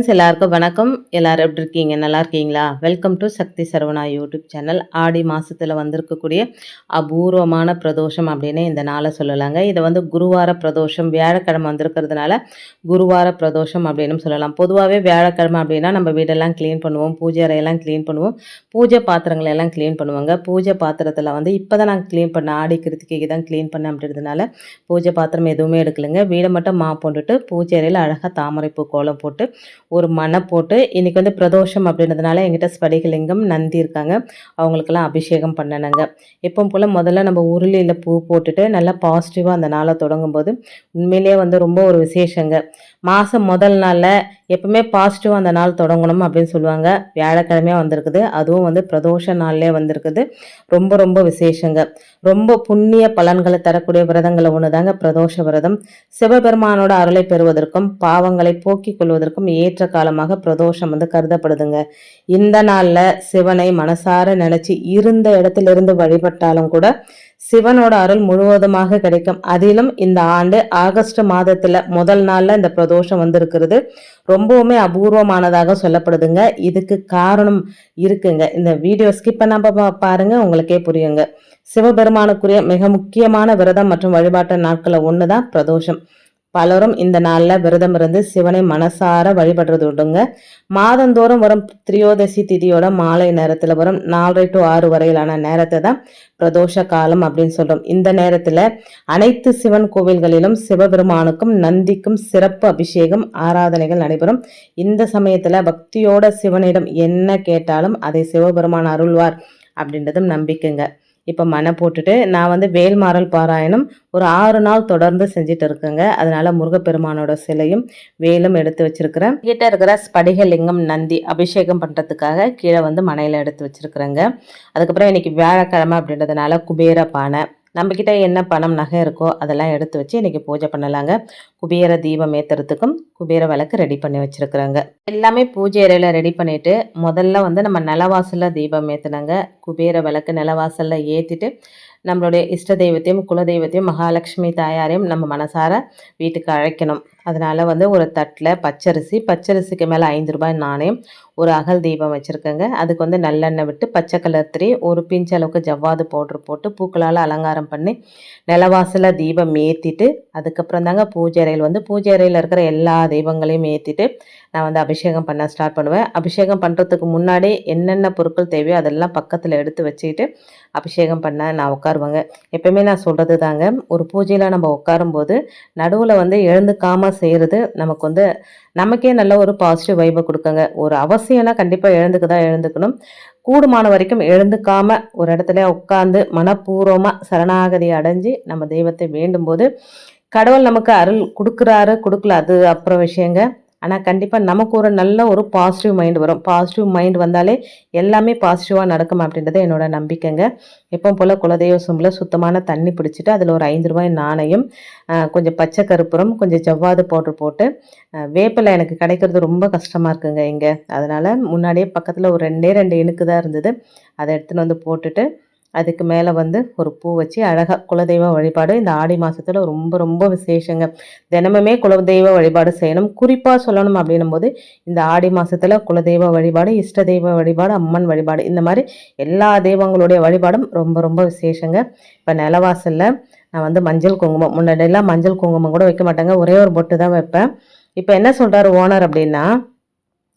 Friends எல்லாருக்கும் வணக்கம். எல்லோரும் எப்படி இருக்கீங்க? நல்லா இருக்கீங்களா? Welcome to Sakthi Saravana YouTube channel ஆடி மாதத்தில் வந்திருக்கக்கூடிய அபூர்வமான பிரதோஷம் அப்படின்னு இந்த நாளை சொல்லலாங்க. இதை வந்து குருவார பிரதோஷம் வியாழக்கிழமை வந்திருக்கிறதுனால குருவார பிரதோஷம் அப்படின்னு சொல்லலாம். பொதுவாகவே வியாழக்கிழமை அப்படின்னா நம்ம வீடெல்லாம் க்ளீன் பண்ணுவோம் பூஜை அறையெல்லாம் க்ளீன் பண்ணுவோம் பூஜை பாத்திரங்களை எல்லாம் க்ளீன் பண்ணுவாங்க. பூஜை பாத்திரத்தில் வந்து இப்போ தான் நான் க்ளீன் பண்ண ஆடி கிருத்திகைக்கு தான் க்ளீன் பண்ணேன் அப்படின்றதுனால பூஜை பாத்திரம் எதுவுமே எடுக்கலைங்க. வீடை மட்டும் மா போட்டுட்டு பூஜை அறையில் அழகாக தாமரைப்பூ கோலம் போட்டு ஒரு மனை போட்டு இன்றைக்கி வந்து பிரதோஷம் அப்படின்றதுனால எங்கிட்ட ஸ்படிகலிங்கம் நந்தி இருக்காங்க. அவங்களுக்கெல்லாம் அபிஷேகம் பண்ணணுங்க எப்போ போல் முதல்ல நம்ம உருளியில் பூ போட்டுட்டு நல்லா பாசிட்டிவாக அந்த நாளை தொடங்கும் போது உண்மையிலேயே வந்து ரொம்ப ஒரு விசேஷங்க. மாதம் முதல் நாளில் எப்பவுமே பாசிட்டிவாக அந்த நாள் தொடங்கணும் அப்படின்னு சொல்லுவாங்க. வியாழக்கிழமையாக வந்திருக்குது. அதுவும் வந்து பிரதோஷ நாள்லேயே வந்திருக்குது. ரொம்ப ரொம்ப விசேஷங்க. ரொம்ப புண்ணிய பலன்களை தரக்கூடிய விரதங்களை ஒன்று தாங்க பிரதோஷ விரதம். சிவபெருமானோட அருளை பெறுவதற்கும் பாவங்களை போக்கிக் கொள்வதற்கும் ஏற்ற காலமாக பிரதோஷம் வந்து கருதப்படுதுங்க. இந்த நாளில் சிவனை மனசார நினைச்சு இருந்த இடத்திலிருந்து வழிபட்டாலும் கூட சிவனோட அருள் முழுவதுமாக கிடைக்கும். அதிலும் இந்த ஆண்டு ஆகஸ்ட் மாதத்துல முதல் நாள்ல இந்த பிரதோஷம் வந்திருக்கிறது. ரொம்பவுமே அபூர்வமானதாக சொல்லப்படுதுங்க. இதுக்கு காரணம் இருக்குங்க. இந்த வீடியோ ஸ்கிப் பண்ணாம பாருங்க. உங்களுக்கே புரியுங்க. சிவபெருமானுக்குரிய மிக முக்கியமான விரதம் மற்றும் வழிபாட்டு ஒன்னு தான் பிரதோஷம். பலரும் இந்த நாளில் விரதம் இருந்து சிவனை மனசார வழிபடுறது உண்டுங்க. மாதந்தோறும் வரும் திரியோதசி திதியோட மாலை நேரத்தில் வரும் நாலரை டு ஆறு வரையிலான நேரத்தை தான் பிரதோஷ காலம் அப்படின்னு சொல்கிறோம் இந்த நேரத்தில் அனைத்து சிவன் கோவில்களிலும் சிவபெருமானுக்கும் நந்திக்கும் சிறப்பு அபிஷேகம் ஆராதனைகள் நடைபெறும். இந்த சமயத்தில் பக்தியோட சிவனிடம் என்ன கேட்டாலும் அதை சிவபெருமான் அருள்வார் அப்படின்றதும் நம்பிக்கைங்க. இப்போ மனை போட்டுட்டு நான் வந்து வேல்மாறல் பாராயணம் ஒரு ஆறு நாள் தொடர்ந்து செஞ்சுட்டு இருக்கேங்க. அதனால முருகப்பெருமானோட சிலையும் வேலும் எடுத்து வச்சிருக்கிறேன். கிட்ட இருக்கிற ஸ்படிகலிங்கம் நந்தி அபிஷேகம் பண்ணுறதுக்காக கீழே வந்து மனையில் எடுத்து வச்சிருக்கிறேங்க. அதுக்கப்புறம் இன்னைக்கு வியாழக்கிழமை அப்படின்றதுனால குபேர பானை நம்மக்கிட்ட என்ன பணம் நகை இருக்கோ அதெல்லாம் எடுத்து வச்சு இன்றைக்கி பூஜை பண்ணலாங்க. குபேர தீபம் ஏற்றுறதுக்கும் குபேர விளக்கு ரெடி பண்ணி வச்சுருக்குறாங்க. எல்லாமே பூஜை அறையில் ரெடி பண்ணிவிட்டு முதல்ல வந்து நம்ம நிலவாசலில் தீபம் ஏற்றுனாங்க குபேர விளக்கு நிலவாசலில் ஏற்றிட்டு நம்மளுடைய இஷ்ட தெய்வத்தையும் குலதெய்வத்தையும் மகாலட்சுமி தாயாரையும் நம்ம மனசார வீட்டுக்கு அழைக்கணும். அதனால் வந்து ஒரு தட்டில் பச்சரிசி பச்சரிசிக்கு மேலே ஐந்து ரூபாய் நாணயம் ஒரு அகல் தீபம் வச்சுருக்கேங்க. அதுக்கு வந்து நல்லெண்ணெய் விட்டு பச்சை கலர் திரி ஒரு பிஞ்ச அளவுக்கு ஜவ்வாது பவுட்ரு போட்டு பூக்களால் அலங்காரம் பண்ணி நிலவாசலில் தீபம் ஏற்றிட்டு அதுக்கப்புறம் தாங்க பூஜை அறையில் வந்து பூஜை அறையில் இருக்கிற எல்லா தெய்வங்களையும் ஏற்றிட்டு நான் வந்து அபிஷேகம் பண்ண ஸ்டார்ட் பண்ணுவேன். அபிஷேகம் பண்ணுறதுக்கு முன்னாடி என்னென்ன பொருட்கள் தேவையோ அதெல்லாம் பக்கத்தில் எடுத்து வச்சுக்கிட்டு அபிஷேகம் பண்ண நான் உட்காருவேங்க. எப்பயுமே நான் சொல்கிறது தாங்க ஒரு பூஜையில் நம்ம உட்காரும்போது நடுவில் வந்து எழுந்துக்காமல் செய்கிறது நமக்கு வந்து நமக்கே நல்ல ஒரு பாசிட்டிவ் வைபை கொடுக்குங்க. ஒரு அவசியம்னா கண்டிப்பாக எழுந்துக்கு தான் எழுந்துக்கணும். கூடுமான வரைக்கும் எழுந்துக்காம ஒரு இடத்துல உட்காந்து மனப்பூர்வமாக சரணாகதி அடைஞ்சு நம்ம தெய்வத்தை வேண்டும் போது கடவுள் நமக்கு அருள் கொடுக்குறாரு கொடுக்கல. அது அப்புறம் விஷயங்க. ஆனால் கண்டிப்பாக நமக்கு ஒரு நல்ல ஒரு பாசிட்டிவ் மைண்ட் வரும். பாசிட்டிவ் மைண்ட் வந்தாலே எல்லாமே பாசிட்டிவாக நடக்கும் அப்படின்றது என்னோட நம்பிக்கைங்க. எப்போ போல் குலதெய்வ சொம்பில் சுத்தமான தண்ணி பிடிச்சிட்டு அதில் ஒரு ஐந்து ரூபாய் நாணயம் கொஞ்சம் பச்சை கருப்புரம் கொஞ்சம் ஜவ்வாது பவுட்ரு போட்டு வேப்பிலை எனக்கு கிடைக்கிறது ரொம்ப கஷ்டமாக இருக்குங்க இங்கே. அதனால் முன்னாடியே பக்கத்தில் ஒரு ரெண்டே ரெண்டு இணுக்கு தான் இருந்தது. அதை எடுத்துன்னு வந்து போட்டுட்டு அதுக்கு மேலே வந்து ஒரு பூ வச்சு அழகாக குலதெய்வ வழிபாடு. இந்த ஆடி மாதத்தில் ரொம்ப ரொம்ப விசேஷங்க. தினமுமே குலதெய்வ வழிபாடு செய்யணும். குறிப்பாக சொல்லணும் அப்படின்னும் போது இந்த ஆடி மாதத்தில் குலதெய்வ வழிபாடு இஷ்ட தெய்வ வழிபாடு அம்மன் வழிபாடு இந்த மாதிரி எல்லா தெய்வங்களுடைய வழிபாடும் ரொம்ப ரொம்ப விசேஷங்க. இப்போ நிலவாசலில் நான் வந்து மஞ்சள் குங்குமம் முன்னாடியெல்லாம் மஞ்சள் குங்குமம் கூட வைக்க மாட்டாங்க. ஒரே ஒரு பொட்டு தான் வைப்பேன். இப்போ என்ன சொல்கிறாரு ஓனர் அப்படின்னா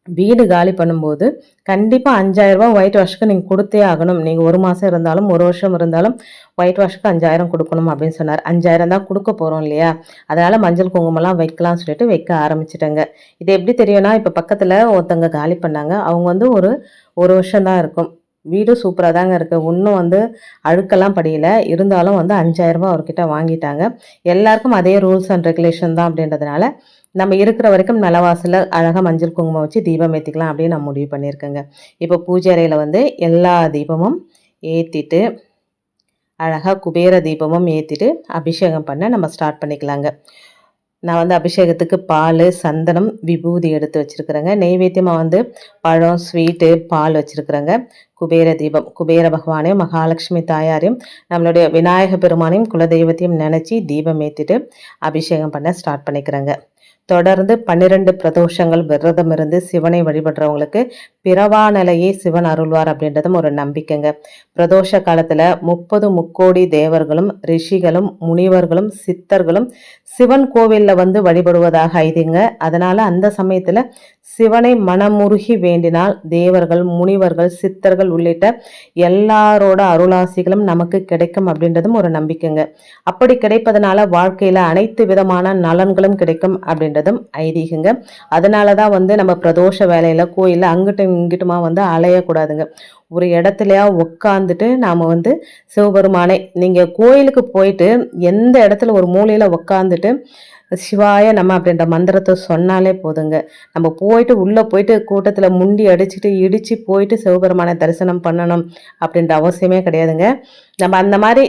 வீடு காலி பண்ணும்போது கண்டிப்பாக அஞ்சாயிரரூபா ஒயிட் வாஷ்க்கு நீங்கள் கொடுத்தே ஆகணும். நீங்கள் ஒரு மாதம் இருந்தாலும் ஒரு வருஷம் இருந்தாலும் ஒயிட் வாஷ்க்கு அஞ்சாயிரம் கொடுக்கணும் அப்படின்னு சொன்னார். அஞ்சாயிரம் தான் கொடுக்க போகிறோம் இல்லையா? அதனால் மஞ்சள் குங்குமம்லாம் வைக்கலாம்னு சொல்லிட்டு வைக்க ஆரம்பிச்சிட்டேங்க. இது எப்படி தெரியும்னா இப்போ பக்கத்தில் ஒருத்தங்க காலி பண்ணாங்க. அவங்க வந்து ஒரு ஒரு வருஷம் தான் இருக்கும். வீடு சூப்பராக தாங்க இருக்குது இன்னும் வந்து அழுக்கெல்லாம் படியல. இருந்தாலும் வந்து அஞ்சாயிரரூபா அவர்கிட்ட வாங்கிட்டாங்க. எல்லாருக்கும் அதே ரூல்ஸ் அண்ட் ரெகுலேஷன் தான் அப்படின்றதுனால நம்ம இருக்கிற வரைக்கும் நிலவாசலில் அழகாக மஞ்சள் குங்குமம் வச்சு தீபம் ஏற்றிக்கலாம் அப்படின்னு நான் முடிவு பண்ணியிருக்கேங்க. இப்போ பூஜை அறையில் வந்து எல்லா தீபமும் ஏற்றிட்டு அழகாக குபேர தீபமும் ஏற்றிட்டு அபிஷேகம் பண்ண நம்ம ஸ்டார்ட் பண்ணிக்கலாங்க. நான் வந்து அபிஷேகத்துக்கு பால் சந்தனம் விபூதி எடுத்து வச்சுருக்குறேங்க. நெய்வேத்தியமாக வந்து பழம் ஸ்வீட்டு பால் வச்சுருக்குறேங்க. குபேர தீபம் குபேர பகவானையும் மகாலட்சுமி தாயாரையும் நம்மளுடைய விநாயக பெருமானையும் குலதெய்வத்தையும் நினச்சி தீபம் ஏற்றிட்டு அபிஷேகம் பண்ண ஸ்டார்ட் பண்ணிக்கிறேங்க. தொடர்ந்து பன்னிரண்டு பிரதோஷங்கள் விரதம் இருந்து சிவனை வழிபடுறவங்களுக்கு பிறவா நிலையே சிவன் அருள்வார் அப்படின்றதும் ஒரு நம்பிக்கைங்க. பிரதோஷ காலத்தில் முப்பது முக்கோடி தேவர்களும் ரிஷிகளும் முனிவர்களும் சித்தர்களும் சிவன் கோவிலில் வந்து வழிபடுவதாக ஐதிங்க. அதனால் அந்த சமயத்தில் சிவனை மனமுருகி வேண்டினால் தேவர்கள் முனிவர்கள் சித்தர்கள் உள்ளிட்ட எல்லாரோட அருளாசிகளும் நமக்கு கிடைக்கும் அப்படின்றதும் ஒரு நம்பிக்கைங்க. அப்படி கிடைப்பதனால வாழ்க்கையில் அனைத்து விதமான நலன்களும் கிடைக்கும் அப்படின்றதும் ஐதீகங்க. அதனால தான் வந்து நம்ம பிரதோஷ வேலையில் கோயிலில் அங்கிட்டும் இங்கிட்டுமா வந்து அலையக்கூடாதுங்க. ஒரு இடத்துலையா உட்காந்துட்டு நாம் வந்து சிவபெருமானை நீங்கள் கோயிலுக்கு போயிட்டு எந்த இடத்துல ஒரு மூலையில் உட்காந்துட்டு சிவாய நம்ம அப்படின்ற மந்திரத்தை சொன்னாலே போதுங்க. நம்ம போயிட்டு உள்ளே போயிட்டு கூட்டத்தில் முண்டி அடிச்சுட்டு இடித்து போயிட்டு சிவபெருமானை தரிசனம் பண்ணணும் அப்படின்ற அவசியமே கிடையாதுங்க. நம்ம அந்த மாதிரி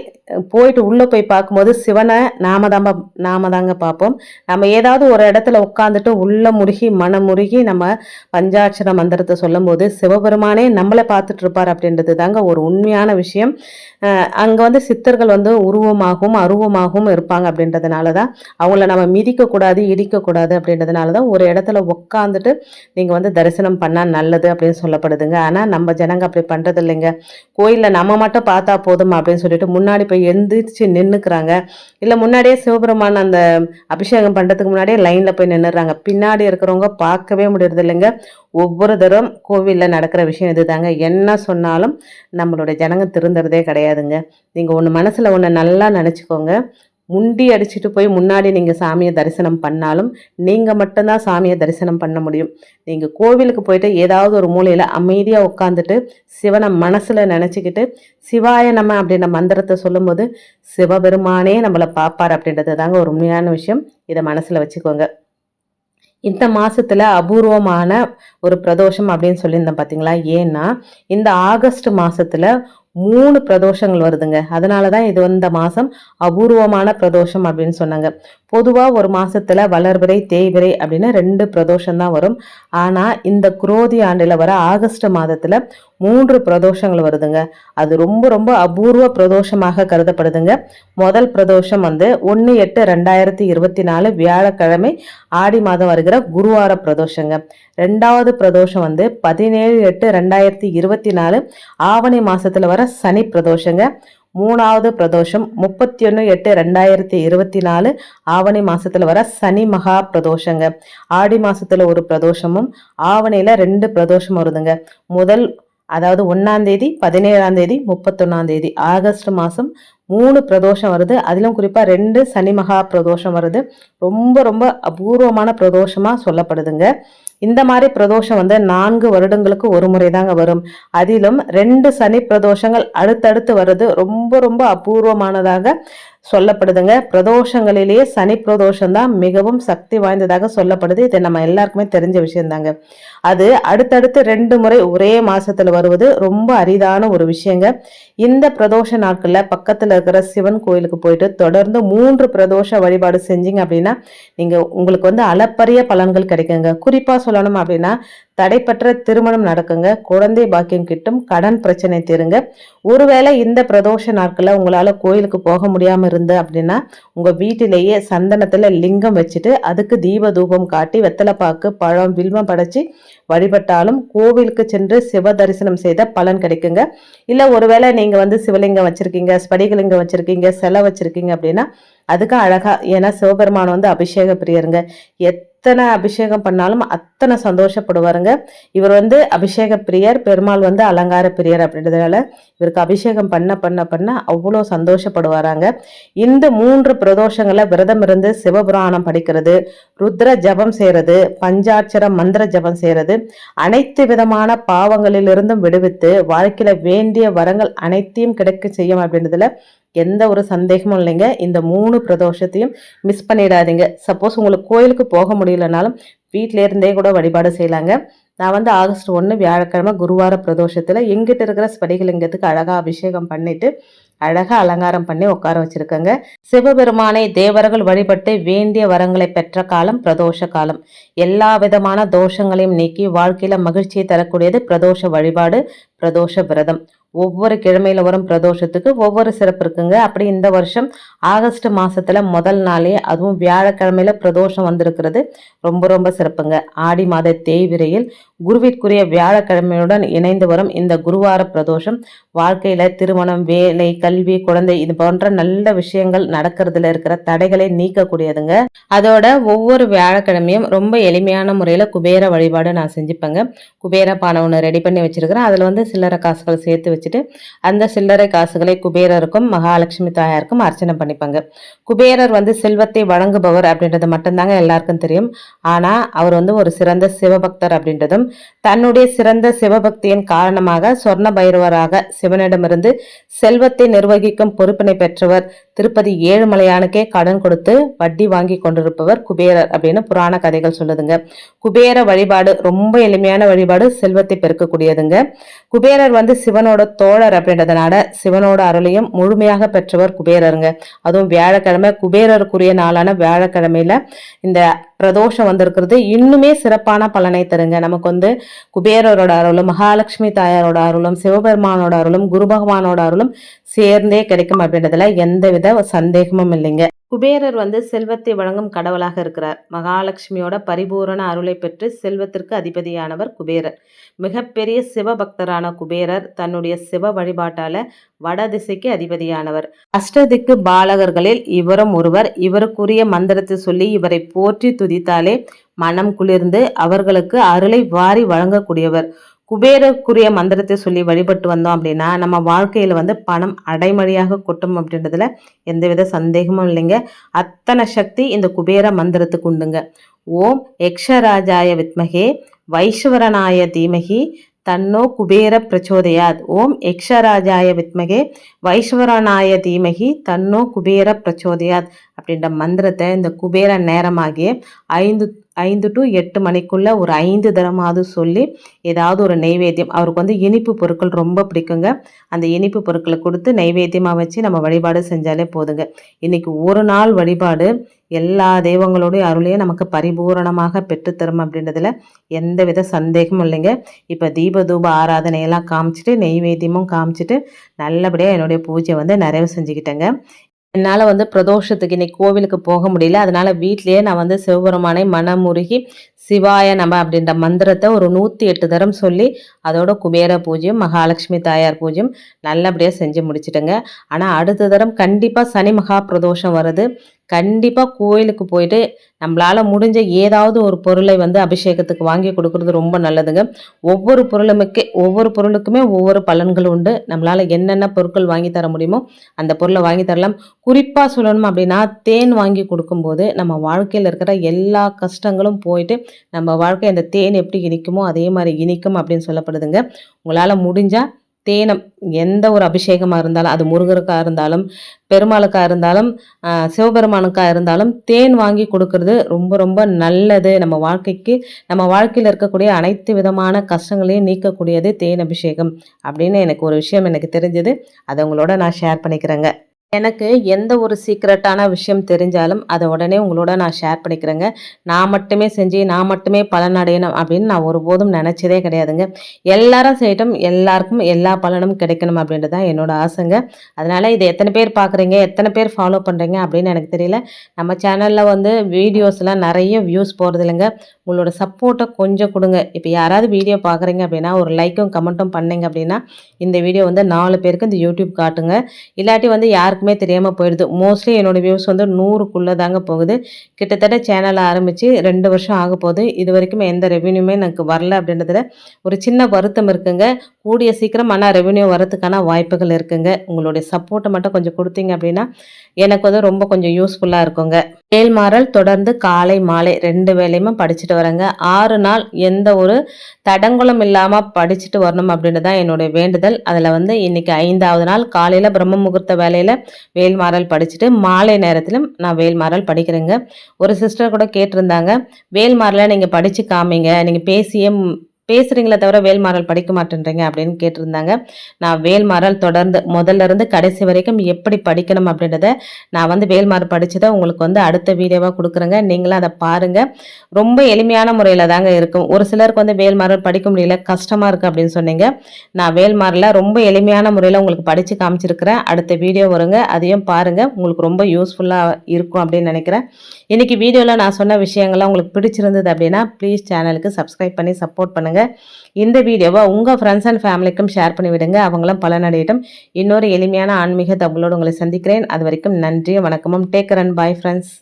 போயிட்டு உள்ளே போய் பார்க்கும்போது சிவனை நாம தான் நாம தாங்க பார்ப்போம். நம்ம ஏதாவது ஒரு இடத்துல உட்காந்துட்டு உள்ள முருகி மனம் முருகி நம்ம பஞ்சாட்சர மந்திரத்தை சொல்லும்போது சிவபெருமானே நம்மளை பார்த்துட்டு இருப்பார் அப்படின்றது தாங்க ஒரு உண்மையான விஷயம். அங்கே வந்து சித்தர்கள் வந்து உருவமாகவும் அருவமாகவும் இருப்பாங்க அப்படின்றதுனால தான் அவங்கள நம்ம மிதிக்கக்கூடாது இடிக்கக்கூடாது அப்படின்றதுனால தான் ஒரு இடத்துல உட்காந்துட்டு நீங்கள் வந்து தரிசனம் பண்ணால் நல்லது அப்படின்னு சொல்லப்படுதுங்க. ஆனால் நம்ம ஜனங்க அப்படி பண்ணுறது இல்லைங்க கோயிலில் நம்ம மட்டும் பார்த்தா போதும்? அப்படின்னு சொல்லிட்டு முன்னாடி போய் எந்திரிச்சு நின்றுக்கிறாங்க இல்லை முன்னாடியே சிவபெருமான் அந்த அபிஷேகம் பண்ணுறதுக்கு முன்னாடியே லைனில் போய் நின்றுறாங்க பின்னாடி இருக்கிறவங்க பார்க்கவே முடியறது இல்லைங்க ஒவ்வொரு தரம் கோவிலில் நடக்கிற விஷயம் இதுதாங்க. என்ன சொன்னாலும் நம்மளுடைய ஜனங்க திருந்துறதே கிடையாதுங்க. நீங்கள் ஒன்று மனசில் ஒன்று நல்லா நினச்சிக்கோங்க. முண்டி அடிச்சுட்டு போய் முன்னாடி நீங்கள் சாமியை தரிசனம் பண்ணாலும் நீங்கள் மட்டும்தான் சாமியை தரிசனம் பண்ண முடியும். நீங்கள் கோவிலுக்கு போயிட்டு ஏதாவது ஒரு மூலையில் அமைதியாக உட்காந்துட்டு சிவனை மனசில் நினச்சிக்கிட்டு சிவாய நம்ம அப்படின்ற மந்திரத்தை சொல்லும்போது சிவபெருமானே நம்மளை பார்ப்பார் அப்படின்றது தாங்க ஒரு உண்மையான விஷயம். இதை மனசில் வச்சுக்கோங்க. இந்த மாதத்தில் அபூர்வமான ஒரு பிரதோஷம் அப்படின்னு சொல்லியிருந்தேன் பார்த்தீங்களா ஏன்னா இந்த ஆகஸ்ட் மாதத்தில் மூணு பிரதோஷங்கள் வருதுங்க. அதனால தான் இது இந்த மாதம் அபூர்வமான பிரதோஷம் அப்படின்னு சொன்னாங்க. பொதுவாக ஒரு மாதத்தில் வளர்பிறை தேய்பிறை அப்படின்னு ரெண்டு பிரதோஷம் தான் வரும். ஆனால் இந்த குரோதி ஆண்டில் வர ஆகஸ்ட் மாதத்தில் மூன்று பிரதோஷங்கள் வருதுங்க. அது ரொம்ப ரொம்ப அபூர்வ பிரதோஷமாக கருதப்படுதுங்க. முதல் பிரதோஷம் வந்து ஒன்று எட்டு ரெண்டாயிரத்தி இருபத்தி நாலு வியாழக்கிழமை ஆடி மாதம் வருகிற குருவார பிரதோஷங்க. ரெண்டாவது பிரதோஷம் வந்து பதினேழு எட்டு ரெண்டாயிரத்தி இருபத்தி நாலு ஆவணி மாதத்தில் வர சனி பிரதோஷங்க. மூணாவது பிரதோஷம் முப்பத்தி ஒன்று எட்டு ரெண்டாயிரத்தி இருபத்தி நாலு ஆவணி மாதத்தில் வர சனி மகா பிரதோஷங்க. ஆடி மாதத்தில் ஒரு பிரதோஷமும் ஆவணியில் ரெண்டு பிரதோஷம் வருதுங்க. முதல் அதாவது ஒன்றாந்தேதி தேதி பதினேழாம் தேதி முப்பத்தொன்னாம் தேதி ஆகஸ்ட் மாதம் மூணு பிரதோஷம் வருது. அதிலும் குறிப்பாக ரெண்டு சனி மகா பிரதோஷம் வருது. ரொம்ப ரொம்ப அபூர்வமான பிரதோஷமாக சொல்லப்படுதுங்க. இந்த மாதிரி பிரதோஷம் வந்து நான்கு வருடங்களுக்கு ஒரு முறை தாங்க வரும். அதிலும் ரெண்டு சனி பிரதோஷங்கள் அடுத்தடுத்து வர்றது ரொம்ப ரொம்ப அபூர்வமானதாக சொல்லப்படுதுங்க. பிரதோஷங்களிலேயே சனி பிரதோஷம் தான் மிகவும் சக்தி வாய்ந்ததாக சொல்லப்படுது. இது நம்ம எல்லாருக்குமே தெரிஞ்ச விஷயம்தாங்க. அது அடுத்தடுத்து ரெண்டு முறை ஒரே மாசத்துல வருவது ரொம்ப அரிதான ஒரு விஷயங்க. இந்த பிரதோஷ நாட்கள்ல பக்கத்துல இருக்கிற சிவன் கோயிலுக்கு போயிட்டு தொடர்ந்து மூன்று பிரதோஷ வழிபாடு செஞ்சீங்க அப்படின்னா நீங்க உங்களுக்கு வந்து அளப்பரிய பலன்கள் கிடைக்குங்க. குறிப்பா சொல்லணும் அப்படின்னா தடைப்பற்ற திருமணம் நடக்குங்க. குழந்தை பாக்கியம் கிட்டும் கடன் பிரச்சனை தீருங்க. ஒருவேளை இந்த பிரதோஷ நாட்களில் உங்களால் கோயிலுக்கு போக முடியாமல் இருந்து அப்படின்னா உங்கள் வீட்டிலேயே சந்தனத்தில் லிங்கம் வச்சுட்டு அதுக்கு தீப தூபம் காட்டி வெத்தலைப்பாக்கு பழம் வில்வம் படைச்சி வழிபட்டாலும் கோவிலுக்கு சென்று சிவ தரிசனம் செய்த பலன் கிடைக்குங்க. இல்லை ஒருவேளை நீங்கள் வந்து சிவலிங்கம் வச்சுருக்கீங்க ஸ்படிகலிங்கம் வச்சுருக்கீங்க சிலை வச்சுருக்கீங்க அப்படின்னா அதுக்கு அழகா ஏன்னா சிவபெருமான் வந்து அபிஷேக பிரியருங்க. எத் எத்தனை அபிஷேகம் பண்ணாலும் அத்தனை சந்தோஷப்படுவாருங்க. இவர் வந்து அபிஷேக பிரியர் பெருமாள் வந்து அலங்கார பிரியர் அப்படின்றதுனால இவருக்கு அபிஷேகம் பண்ண பண்ண பண்ண அவ்வளோ சந்தோஷப்படுவாராங்க. இந்த மூன்று பிரதோஷங்களை விரதம் இருந்து சிவபுராணம் படிக்கிறது ருத்ர ஜபம் செய்கிறது பஞ்சாட்சர மந்திர ஜபம் செய்கிறது அனைத்து விதமான பாவங்களிலிருந்தும் விடுவித்து வாழ்க்கையில் வேண்டிய வரங்கள் அனைத்தையும் கிடைக்க செய்யும் அப்படின்றதுல எந்த ஒரு சந்தேகமும் இல்லைங்க. இந்த மூணு பிரதோஷத்தையும் மிஸ் பண்ணிடாதீங்க. சப்போஸ் உங்களுக்கு கோயிலுக்கு போக முடியலனாலும் வீட்டிலேருந்தே கூட வழிபாடு செய்யலாங்க. நான் வந்து ஆகஸ்ட் ஒன்று வியாழக்கிழமை குருவார பிரதோஷத்தில் எங்கிட்ட இருக்கிற ஸ்படிகலிங்கத்துக்கு அழகாக அபிஷேகம் பண்ணிட்டு அழகாக அலங்காரம் பண்ணி உட்கார வச்சுருக்கேங்க. சிவபெருமானை தேவர்கள் வழிபட்டு வேண்டிய வரங்களை பெற்ற காலம் பிரதோஷ காலம். எல்லா விதமான தோஷங்களையும் நீக்கி வாழ்க்கையில் மகிழ்ச்சியை தரக்கூடியது பிரதோஷ வழிபாடு பிரதோஷ விரதம். ஒவ்வொரு கிழமையில வரும் பிரதோஷத்துக்கு ஒவ்வொரு சிறப்பு இருக்குங்க. அப்படி இந்த வருஷம் ஆகஸ்ட் மாசத்துல முதல் நாளே அதுவும் வியாழக்கிழமையில பிரதோஷம் வந்திருக்கிறது. ரொம்ப ரொம்ப சிறப்புங்க. ஆடி மாத தேய்விரையில் குருவிற்குரிய வியாழக்கிழமையுடன் இணைந்து வரும் இந்த குருவார பிரதோஷம் வாழ்க்கையில திருமணம் வேலை கல்வி குழந்தை இது போன்ற நல்ல விஷயங்கள் நடக்கிறதுல இருக்கிற தடைகளை நீக்கக்கூடியதுங்க. அதோட ஒவ்வொரு வியாழக்கிழமையும் ரொம்ப எளிமையான முறையில் குபேர வழிபாடு நான் செஞ்சுப்பேங்க. குபேர பானை ஒன்று ரெடி பண்ணி வச்சிருக்கிறேன். அதில் வந்து சில்லறை காசுகள் சேர்த்து வச்சுட்டு அந்த சில்லறை காசுகளை குபேரருக்கும் மகாலட்சுமி தாயாருக்கும் அர்ச்சனை பண்ணிப்பாங்க. குபேரர் வந்து செல்வத்தை வழங்குபவர் அப்படின்றது மட்டும்தாங்க எல்லாருக்கும் தெரியும். ஆனால் அவர் வந்து ஒரு சிறந்த சிவபக்தர் அப்படின்றதும் தன்னுடைய சிறந்த சிவபக்தியின் காரணமாக சொர்ண பைரவராக சிவனிடமிருந்து செல்வத்தை நிர்வகிக்கும் பொறுப்பினை பெற்றவர் திருப்பதி ஏழுமலையானுக்கே கடன் கொடுத்து வட்டி வாங்கி கொண்டிருப்பவர் குபேரர் அப்படின்னு புராண கதைகள் சொல்லுதுங்க. குபேர வழிபாடு ரொம்ப எளிமையான வழிபாடு செல்வத்தை பெருக்கக்கூடியதுங்க. குபேரர் வந்து சிவனோட தோழர் அப்படின்றதுனால சிவனோட அருளையும் முழுமையாக பெற்றவர் குபேரருங்க. அதுவும் வியாழக்கிழமை குபேரருக்குரிய நாளான வியாழக்கிழமையில இந்த பிரதோஷம் வந்திருக்கிறது. இன்னுமே சிறப்பான பலனை தருங்க. நமக்கு வந்து குபேரரோட அருளும் மகாலட்சுமி தாயாரோட அருளும் சிவபெருமானோட அருளும் குரு பகவானோட அருளும் சேர்ந்தே கிடைக்கும் அப்படின்றதுல எந்த வித அப்படிங்கிறத சந்தேகமும் இல்லைங்க. குபேரர் வந்து செல்வத்தை வழங்கும் கடவுளாக இருக்கிறார். மகாலட்சுமியோட பரிபூரண அருளை பெற்று செல்வத்திற்கு அதிபதியானவர் குபேரர். மிகப்பெரிய சிவபக்தரான குபேரர் தன்னுடைய சிவ வழிபாட்டால வடதிசைக்கு அதிபதியானவர். அஷ்டதிக்கு பாலகர்களில் இவரும் ஒருவர். இவருக்குரிய மந்திரத்தை சொல்லி இவரை போற்றி துதித்தாலே மனம் குளிர்ந்து அவர்களுக்கு அருளை வாரி வழங்கக்கூடியவர். குபேரக்குரிய மந்திரத்தை சொல்லி வழிபட்டு வந்தோம் அப்படின்னா நம்ம வாழ்க்கையில் வந்து பணம் அடைமழையாக கொட்டும் அப்படின்றதுல எந்தவித சந்தேகமும் இல்லைங்க. அத்தனை சக்தி இந்த குபேர மந்திரத்துக்கு உண்டுங்க. ஓம் யக்ஷராஜாய வித்மகே வைஸ்வரனாய தீமகி தன்னோ குபேர பிரச்சோதயாத். ஓம் யக்ஷராஜாய வித்மகே வைஸ்வரனாய தீமகி தன்னோ குபேர பிரச்சோதயாத் அப்படின்ற மந்திரத்தை இந்த குபேர நேரமாகிய ஐந்து ஐந்து டு எட்டு மணிக்குள்ளே ஒரு ஐந்து தரமாவது சொல்லி ஏதாவது ஒரு நெய்வேத்தியம் அவருக்கு வந்து இனிப்பு பொருட்கள் ரொம்ப பிடிக்குங்க. அந்த இனிப்பு பொருட்களை கொடுத்து நெய்வேத்தியமாக வச்சு நம்ம வழிபாடு செஞ்சாலே போதுங்க. இன்றைக்கி ஒரு நாள் வழிபாடு எல்லா தெய்வங்களுடைய அருளையும் நமக்கு பரிபூரணமாக பெற்றுத்தரும் அப்படின்றதுல எந்த வித சந்தேகமும் இல்லைங்க. இப்போ தீப தூப ஆராதனையெல்லாம் காமிச்சிட்டு நெய்வேத்தியமும் காமிச்சிட்டு நல்லபடியாக என்னுடைய பூஜை வந்து நிறைவு செஞ்சுக்கிட்டேங்க. என்னால் வந்து பிரதோஷத்துக்கு இன்னைக்கு கோவிலுக்கு போக முடியல. அதனால வீட்லேயே நான் வந்து சிவபெருமானை மனமுருகி சிவாய நம அப்படின்ற மந்திரத்தை ஒரு நூற்றி எட்டு தரம் சொல்லி அதோட குபேர பூஜையும் மகாலட்சுமி தாயார் பூஜையும் நல்லபடியாக செஞ்சு முடிச்சிட்டேங்க. ஆனால் அடுத்த தரம் கண்டிப்பாக சனி மகா பிரதோஷம் வருது. கண்டிப்பாக கோயிலுக்கு போயிட்டு நம்மளால் முடிஞ்ச ஏதாவது ஒரு பொருளை வந்து அபிஷேகத்துக்கு வாங்கி கொடுக்கறது ரொம்ப நல்லதுங்க. ஒவ்வொரு பொருளுமுக்கே ஒவ்வொரு பொருளுக்குமே ஒவ்வொரு பலன்கள் உண்டு. நம்மளால் என்னென்ன பொருட்கள் வாங்கி தர முடியுமோ அந்த பொருளை வாங்கி தரலாம். குறிப்பாக சொல்லணும் அப்படின்னா தேன் வாங்கி கொடுக்கும்போது நம்ம வாழ்க்கையில் இருக்கிற எல்லா கஷ்டங்களும் போயிட்டு நம்ம வாழ்க்கை அந்த தேன் எப்படி இனிக்குமோ அதே மாதிரி இனிக்கும் அப்படின்னு சொல்லப்படுதுங்க. உங்களால் முடிஞ்சால் தேனம் எந்த ஒரு அபிஷேகமாக இருந்தாலும் அது முருகருக்காக இருந்தாலும் பெருமாளுக்காக இருந்தாலும் சிவபெருமானுக்காக இருந்தாலும் தேன் வாங்கி கொடுக்கறது ரொம்ப ரொம்ப நல்லது. நம்ம வாழ்க்கைக்கு நம்ம வாழ்க்கையில் இருக்கக்கூடிய அனைத்து விதமான கஷ்டங்களையும் நீக்கக்கூடியது தேன் அபிஷேகம் அப்படின்னு எனக்கு ஒரு விஷயம் எனக்கு தெரிஞ்சது. அதை உங்களோட நான் ஷேர் பண்ணிக்கிறேங்க. எனக்கு எந்த ஒரு சீக்ரெட்டான விஷயம் தெரிஞ்சாலும் அதை உடனே உங்களோட நான் ஷேர் பண்ணிக்கிறேங்க. நான் மட்டுமே செஞ்சு நான் மட்டுமே பலன் அடையணும் அப்படின்னு நான் ஒருபோதும் நினச்சதே கிடையாதுங்க. எல்லாரும் செய்யட்டும் எல்லாருக்கும் எல்லா பலனும் கிடைக்கணும் அப்படின்றது தான் என்னோட ஆசைங்க. அதனால் இதை எத்தனை பேர் பார்க்குறீங்க எத்தனை பேர் ஃபாலோ பண்ணுறீங்க அப்படின்னு எனக்கு தெரியல. நம்ம சேனலில் வந்து வீடியோஸ்லாம் நிறைய வியூஸ் போகிறது இல்லைங்க. உங்களோட சப்போர்ட்டை கொஞ்சம் கொடுங்க. இப்போ யாராவது வீடியோ பார்க்குறீங்க அப்படின்னா ஒரு லைக்கும் கமெண்ட்டும் பண்ணிங்க அப்படின்னா இந்த வீடியோ வந்து நாலு பேருக்கு இந்த யூடியூப் காட்டுங்க. இல்லாட்டி வந்து யாருக்கு யாருக்குமே தெரியாமல் போயிடுது. மோஸ்ட்லி என்னோடய வியூஸ் வந்து நூறுக்குள்ளே தாங்க போகுது. கிட்டத்தட்ட சேனல் ஆரம்பித்து ரெண்டு வருஷம் ஆக போகுது. இது வரைக்கும் எந்த ரெவென்யூமே எனக்கு வரல அப்படின்றதுல ஒரு சின்ன வருத்தம் இருக்குங்க. கூடிய சீக்கிரம் ஆனால் ரெவென்யூ வரதுக்கான வாய்ப்புகள் இருக்குங்க. உங்களுடைய சப்போர்ட்டை மட்டும் கொஞ்சம் கொடுத்தீங்க அப்படின்னா எனக்கு வந்து ரொம்ப கொஞ்சம் யூஸ்ஃபுல்லாக இருக்குங்க. மேல்மாறல் தொடர்ந்து காலை மாலை ரெண்டு வேலையுமே படிச்சுட்டு வரேங்க. ஆறு நாள் எந்த ஒரு தடங்குலம் இல்லாமல் படிச்சுட்டு வரணும் அப்படின்னு தான் என்னுடைய வேண்டுதல். அதில் வந்து இன்னைக்கு ஐந்தாவது நாள் காலையில் பிரம்ம முகூர்த்த வேலையில் வேல்மாறல் படிச்சுட்டு மாலை நேரத்திலும் நான் வேல்மாறல் படிக்கிறேங்க. ஒரு சிஸ்டர் கூட கேட்டிருந்தாங்க வேல்மாறலை நீங்கள் படித்து காமிங்க நீங்கள் பேசியே பேசுகிறீங்களே தவிர வேல்மாறல் படிக்க மாட்டேன்றீங்க அப்படின்னு கேட்டிருந்தாங்க. நான் வேல்மாறல் தொடர்ந்து முதல்ல இருந்து கடைசி வரைக்கும் எப்படி படிக்கணும் அப்படின்றத நான் வந்து வேல்மாறல் படித்ததை உங்களுக்கு வந்து அடுத்த வீடியோவாக கொடுக்குறேங்க. நீங்களும் அதை பாருங்கள் ரொம்ப எளிமையான முறையில் தாங்க இருக்கும். ஒரு சிலருக்கு வந்து வேல்மாறல் படிக்க முடியல கஷ்டமாக இருக்குது அப்படின்னு சொன்னீங்க. நான் வேல்மாரில் ரொம்ப எளிமையான முறையில் உங்களுக்கு படித்து காமிச்சிருக்கிறேன். அடுத்த வீடியோ வருங்க. அதையும் பாருங்கள் உங்களுக்கு ரொம்ப யூஸ்ஃபுல்லாக இருக்கும் அப்படின்னு நினைக்கிறேன். இன்றைக்கி வீடியோவில் நான் சொன்ன விஷயங்கள்லாம் உங்களுக்கு பிடிச்சிருந்தது அப்படின்னா ப்ளீஸ் சேனலுக்கு சப்ஸ்கிரைப் பண்ணி சப்போர்ட் பண்ணுங்கள் இந்த வீடியோவை உங்கள் ஃப்ரெண்ட்ஸ் அண்ட் ஃபேமிலிக்கும் ஷேர் பண்ணி விடுங்க. அவங்களும் பலனடையட்டும். இன்னொரு எளிமையான ஆன்மீக தகவலோடு உங்களை சந்திக்கிறேன். அது வரைக்கும் நன்றியும் வணக்கமும். Take run bye friends